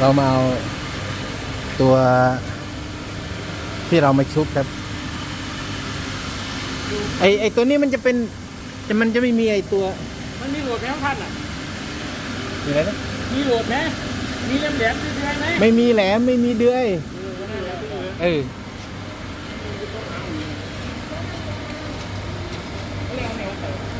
เรามาเอาตัวที่เรามาชุบครับ ไอไอตัวนี้มันจะเป็นจะมันจะไม่มีไอตัว มันมีโหลดไหมของท่านอะอะไรนะ มีโหลดไหมมีแหลมแหลมๆเรื่อยๆไหมไม่มีแหลมไม่มีเดือย เออก็นั่นแหละเออ เออ เขาเรียกเอาแนวเต๋อ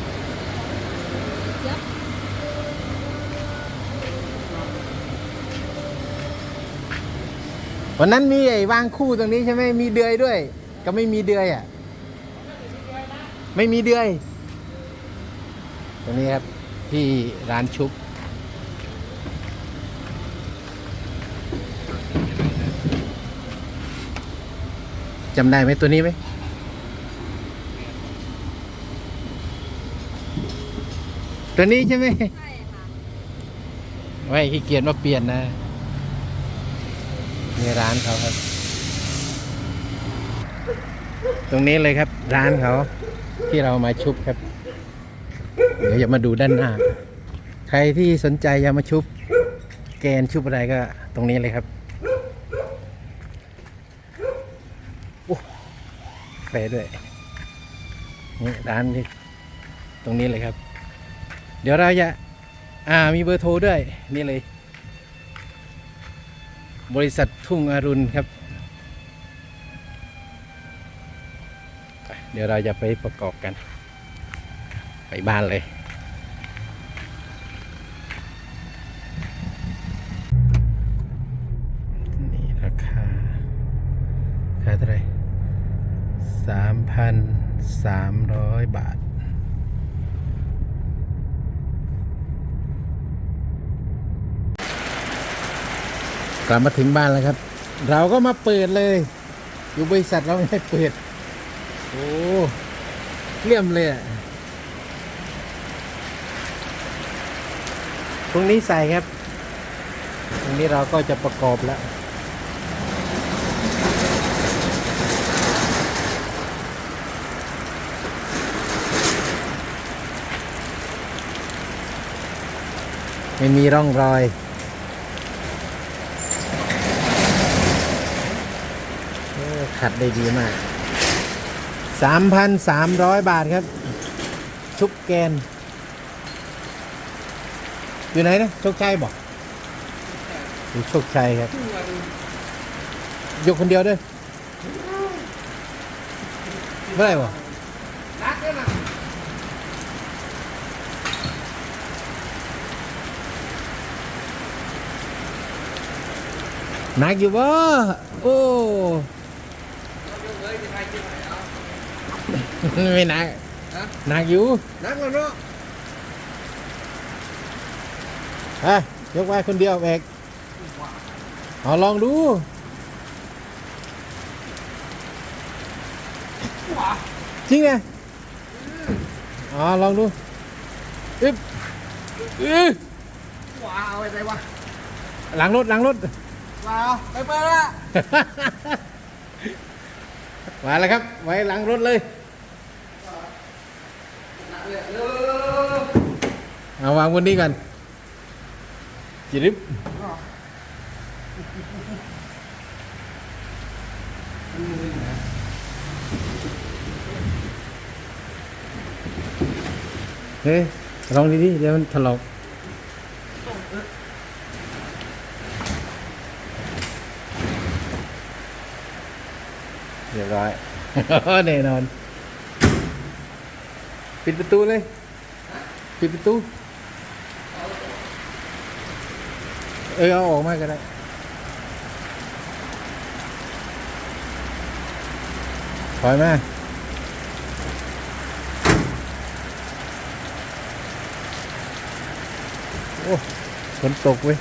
วันนั้นมีไอ้วางคู่ตรงนี้ใช่ไหมมีเดือยด้วย ก็ไม่มีเดือยอะ ไม่มีเดือย ตรงนี้ครับที่ร้านชุบจำได้ไหมตัวนี้ไหมตัวนี้ใช่ไหมใช่ค่ะไม่ขี้เกียจมาเปลี่ยนนะ นี่ร้านเขาครับ ตรงนี้เลยครับ ร้านเขาที่เรามาชุบครับ เดี๋ยวอย่ามาดูด้านหน้า ใครที่สนใจอยากมาชุบ แกนชุบอะไรก็ ตรงนี้เลยครับโอ้แฟด้วยนี่ร้านที่ตรงนี้เลยครับ เดี๋ยวเราจะอ่ามีเบอร์โทรด้วยนี่เลย บริษัททุ่งอรุณครับ เดี๋ยวเราจะไปประกอบกัน ไปบ้านเลยนี่ราคาราคาเท่าไหรสามพันสามร้อยบาท กลับมาถึงบ้านแล้วครับ เราก็มาเปิดเลย อยู่บริษัทเราไม่ได้เปิด โอ้เลี่ยมเลยอะตรงนี้ใส่ครับ ตรงนี้เราก็จะประกอบแล้ว ไม่มีร่องรอย โอ้ ขัดได้ดีมากสามพันสามร้อยบาทครับ ชุบแกน อยู่ไหนนะ โชคชัยบอกอยู่โชคชัยครับยกคนเดียวด้วยเมื่อไหร่บอกรักด้วยนะหนักอยู่บ่โอ้ ไม่หนักหนักอยู่รักแล้วเนาะฮะยกไว้คนเดียวเอกเอาลองดู จริงไงอ๋อลองดูอึ๊บอึ๊บว้าวอะไรวะหลังรถหลังรถ ว้าวไปเปิดละ มาแล้วครับ ไว้หลังรถเลย เอาวางบนนี้กันจิริบเฮ้ยลองดีๆเดี๋ยวมันถลอกเรียบร้อยแน่นอน ปิดประตูเลย ปิดประตู เออเอาออกมาก็ได้ ถอยมาโอ้ฝนตกเว้ย